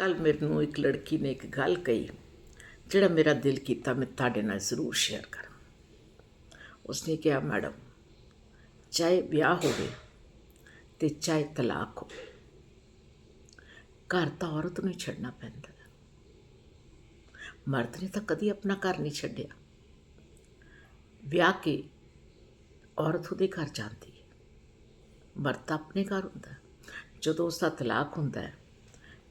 ਕੱਲ ਮੈਨੂੰ ਇੱਕ ਲੜਕੀ ਨੇ ਇੱਕ ਗੱਲ ਕਹੀ, ਜਿਹੜਾ ਮੇਰਾ ਦਿਲ ਕੀਤਾ ਮੈਂ ਤੁਹਾਡੇ ਨਾਲ ਜ਼ਰੂਰ ਸ਼ੇਅਰ ਕਰਾਂ। ਉਸਨੇ ਕਿਹਾ, ਮੈਡਮ, ਚਾਹੇ ਵਿਆਹ ਹੋਵੇ ਤੇ ਚਾਹੇ ਤਲਾਕ ਹੋਵੇ, ਘਰ ਤਾਂ ਔਰਤ ਨੂੰ ਹੀ ਛੱਡਣਾ ਪੈਂਦਾ ਮਰਦ ਨੇ ਤਾਂ ਕਦੀ ਆਪਣਾ ਘਰ ਨਹੀਂ ਛੱਡਿਆ। ਵਿਆਹ ਕੇ ਔਰਤ ਉਹਦੇ ਘਰ ਜਾਂਦੀ ਹੈ। ਮਰਦ ਤਾਂ ਆਪਣੇ ਘਰ ਹੁੰਦਾ ਜਦੋਂ ਉਸ ਦਾ ਤਲਾਕ ਹੁੰਦਾ ਹੈ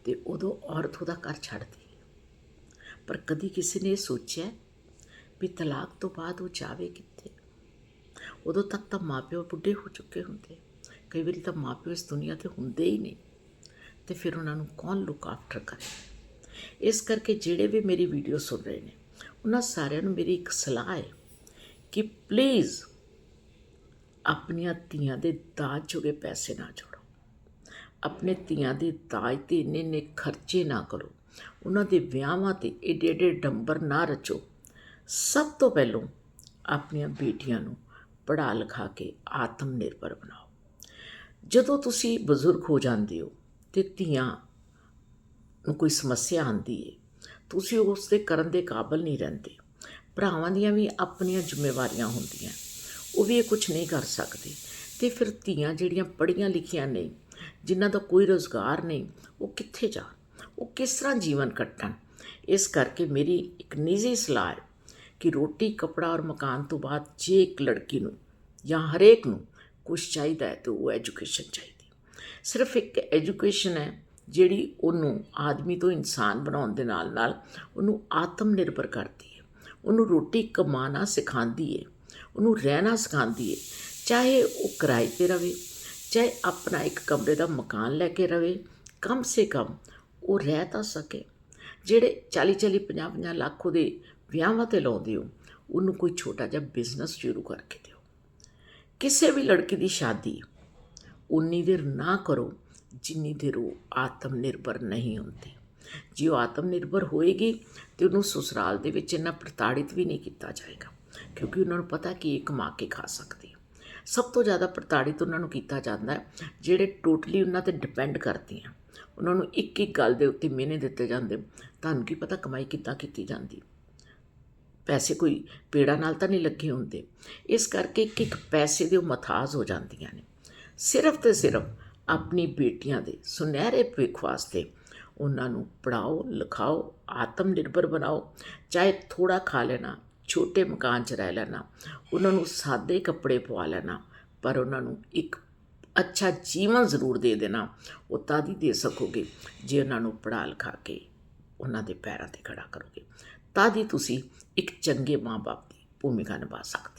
ਤੇ ਉਦੋਂ ਔਰਤ ਉਹਦਾ ਘਰ ਛੱਡਦੀ ਪਰ ਕਦੀ ਕਿਸੇ ਨੇ ਇਹ ਸੋਚਿਆ ਵੀ ਤਲਾਕ ਤੋਂ ਬਾਅਦ ਉਹ ਜਾਵੇ ਕਿੱਥੇ? ਉਦੋਂ ਤੱਕ ਤਾਂ ਮਾਪਿਓ ਬੁੱਢੇ ਹੋ ਚੁੱਕੇ ਹੁੰਦੇ। ਕਈ ਵਾਰੀ ਤਾਂ ਮਾਪਿਓ ਇਸ ਦੁਨੀਆ ਤੇ ਹੁੰਦੇ ਹੀ ਨਹੀਂ। ਤੇ ਫਿਰ ਉਹਨਾਂ ਨੂੰ ਕੌਣ ਲੁੱਕ ਆਫਟਰ ਕਰੇ? ਇਸ ਕਰਕੇ ਜਿਹੜੇ ਵੀ ਮੇਰੀ ਵੀਡੀਓ ਸੁਣ ਰਹੇ ਨੇ, ਉਹਨਾਂ ਸਾਰਿਆਂ ਨੂੰ ਮੇਰੀ ਇੱਕ ਸਲਾਹ ਹੈ ਕਿ ਪਲੀਜ਼ ਆਪਣੀਆਂ ਧੀਆਂ ਦੇ ਦਾਜ ਜੋਗੇ ਪੈਸੇ ਨਾ ਜੋ ਆਪਣੇ ਧੀਆਂ ਦੇ ਦਾਜ ਤੇ ਇੰਨੇ ਇੰਨੇ ਖਰਚੇ ਨਾ ਕਰੋ। ਉਹਨਾਂ ਦੇ ਵਿਆਹਾਂ ਤੇ ਏਡੇ ਏਡੇ ਡੰਬਰ ਨਾ ਰਚੋ। ਸਭ ਤੋਂ ਪਹਿਲਾਂ ਆਪਣੀਆਂ ਬੇਟੀਆਂ ਨੂੰ ਪੜ੍ਹਾ ਲਿਖਾ ਕੇ ਆਤਮ ਨਿਰਭਰ ਬਣਾਓ। ਜਦੋਂ ਤੁਸੀਂ ਬਜ਼ੁਰਗ ਹੋ ਜਾਂਦੇ ਹੋ ਤੇ ਧੀਆਂ ਨੂੰ ਕੋਈ ਸਮੱਸਿਆ ਆਉਂਦੀ ਹੈ ਤੁਸੀਂ ਉਸ ਦੇ ਕਰਨ ਦੇ ਕਾਬਿਲ ਨਹੀਂ ਰਹਿੰਦੇ। ਭਰਾਵਾਂ ਦੀਆਂ ਵੀ ਆਪਣੀਆਂ ਜ਼ਿੰਮੇਵਾਰੀਆਂ ਹੁੰਦੀਆਂ। ਉਹ ਵੀ ਇਹ ਕੁਝ ਨਹੀਂ ਕਰ ਸਕਦੇ। ਤੇ ਫਿਰ ਧੀਆਂ ਜਿਹੜੀਆਂ ਪੜ੍ਹੀਆਂ ਲਿਖੀਆਂ ਨਹੀਂ ਜਿਨ੍ਹਾਂ ਦਾ ਕੋਈ ਰੋਜ਼ਗਾਰ ਨਹੀਂ, ਉਹ ਕਿੱਥੇ ਜਾਣ ਉਹ ਕਿਸ ਤਰ੍ਹਾਂ ਜੀਵਨ ਕੱਟਣ? ਇਸ ਕਰਕੇ ਮੇਰੀ ਇੱਕ ਨਿੱਜੀ ਸਲਾਹ ਹੈ ਕਿ ਰੋਟੀ, ਕਪੜਾ ਔਰ ਮਕਾਨ ਤੋਂ ਬਾਅਦ ਜੇ ਇੱਕ ਲੜਕੀ ਨੂੰ ਜਾਂ ਹਰੇਕ ਨੂੰ ਕੁਝ ਚਾਹੀਦਾ ਹੈ, ਤਾਂ ਉਹ ਐਜੂਕੇਸ਼ਨ ਚਾਹੀਦੀ ਸਿਰਫ ਇੱਕ ਐਜੂਕੇਸ਼ਨ ਹੈ ਜਿਹੜੀ ਉਹਨੂੰ ਆਦਮੀ ਤੋਂ ਇਨਸਾਨ ਬਣਾਉਣ ਦੇ ਨਾਲ ਨਾਲ ਉਹਨੂੰ ਆਤਮ ਨਿਰਭਰ ਕਰਦੀ ਹੈ। ਉਹਨੂੰ ਰੋਟੀ ਕਮਾਣਾ ਸਿਖਾਉਂਦੀ ਹੈ, ਉਹਨੂੰ ਰਹਿਣਾ ਸਿਖਾਉਂਦੀ ਹੈ, ਚਾਹੇ ਉਹ ਕਿਰਾਏ ਤੇ ਰਵੇ ਚਾਹੇ ਆਪਣਾ ਇੱਕ ਕਮਰੇ ਦਾ ਮਕਾਨ ਲੈ ਕੇ ਰਵੇ, ਕਮ ਸੇ ਕਮ ਉਹ ਰਹਿ ਤਾਂ ਸਕੇ। ਜਿਹੜੇ 40 40 50 50 ਲੱਖ ਉਹਦੇ ਵਿਆਹਾਂ ਤੇ ਲਾਉਂਦੇ ਹੋ, ਉਹਨੂੰ ਕੋਈ ਛੋਟਾ ਜਿਹਾ ਬਿਜ਼ਨਸ ਸ਼ੁਰੂ ਕਰਕੇ ਦਿਓ। ਕਿਸੇ ਵੀ ਲੜਕੀ ਦੀ ਸ਼ਾਦੀ, ਉਨੀ ਦੇਰ ਨਾ ਕਰੋ ਜਿੰਨੀ ਦੇਰ ਉਹ ਆਤਮ ਨਿਰਭਰ ਨਹੀਂ ਹੁੰਦੀ। ਜੇ ਉਹ ਆਤਮ ਨਿਰਭਰ ਹੋਏਗੀ ਤੇ ਉਹਨੂੰ ਸਸੁਰਾਲ ਦੇ ਵਿੱਚ ਇੰਨਾ ਪ੍ਰਤਾੜਿਤ ਵੀ ਨਹੀਂ ਕੀਤਾ ਜਾਏਗਾ, ਕਿਉਂਕਿ ਉਹਨਾਂ ਨੂੰ ਪਤਾ ਕਿ ਇਹ ਕਮਾ ਕੇ ਖਾ ਸਕਦੀ ਸਭ ਤੋਂ ਜ਼ਿਆਦਾ ਪ੍ਰਤਾੜਿਤ ਉਹਨਾਂ ਨੂੰ ਕੀਤਾ ਜਾਂਦਾ ਹੈ, ਜਿਹੜੇ ਟੋਟਲੀ ਉਹਨਾਂ ਤੇ ਡਿਪੈਂਡ ਕਰਦੀਆਂ ਉਹਨਾਂ ਨੂੰ ਇੱਕ ਇੱਕ ਗੱਲ ਦੇ ਉੱਤੇ ਮਿਹਨੇ ਦਿੱਤੇ ਜਾਂਦੇ ਤੁਹਾਨੂੰ ਕੀ ਪਤਾ ਕਮਾਈ ਕਿੱਦਾਂ ਕੀਤੀ ਜਾਂਦੀ ਪੈਸੇ ਕੋਈ ਪੇੜਾ ਨਾਲ ਤਾਂ ਨਹੀਂ ਲੱਗੇ ਹੁੰਦੇ। ਇਸ ਕਰਕੇ ਇੱਕ ਇੱਕ ਪੈਸੇ ਦੇ ਉਹ ਮਥਾਜ ਹੋ ਜਾਂਦੀਆਂ ਨੇ। ਸਿਰਫ ਤੇ ਸਿਰਫ ਆਪਣੀ ਬੇਟੀਆਂ ਦੇ ਸੁਨਹਿਰੇ ਭਵਿੱਖ ਵਾਸਤੇ ਉਹਨਾਂ ਨੂੰ ਪੜਾਓ ਲਿਖਾਓ ਆਤਮ ਨਿਰਭਰ ਬਣਾਓ, ਚਾਹੇ ਥੋੜਾ ਖਾ ਲੈਣਾ ਛੋਟੇ ਮਕਾਨ 'ਚ ਰਹਿ ਲੈਣਾ, ਉਹਨਾਂ ਨੂੰ ਸਾਦੇ ਕੱਪੜੇ ਪਵਾ ਲੈਣਾ, ਪਰ ਉਹਨਾਂ ਨੂੰ ਇੱਕ ਅੱਛਾ ਜੀਵਨ ਜ਼ਰੂਰ ਦੇ ਦੇਣਾ, ਉਹ ਤਾਂ ਹੀ ਦੇ ਸਕੋਗੇ, ਜੇ ਉਹਨਾਂ ਨੂੰ ਪੜ੍ਹਾ ਲਿਖਾ ਕੇ ਉਹਨਾਂ ਦੇ ਪੈਰਾਂ ਤੇ ਖੜਾ ਕਰੋਗੇ। ਤਾਂ ਦੀ ਤੁਸੀਂ ਇੱਕ ਚੰਗੇ ਮਾਂ-ਬਾਪ ਦੀ ਭੂਮਿਕਾ ਨਿਭਾ ਸਕਦੇ ਹੋ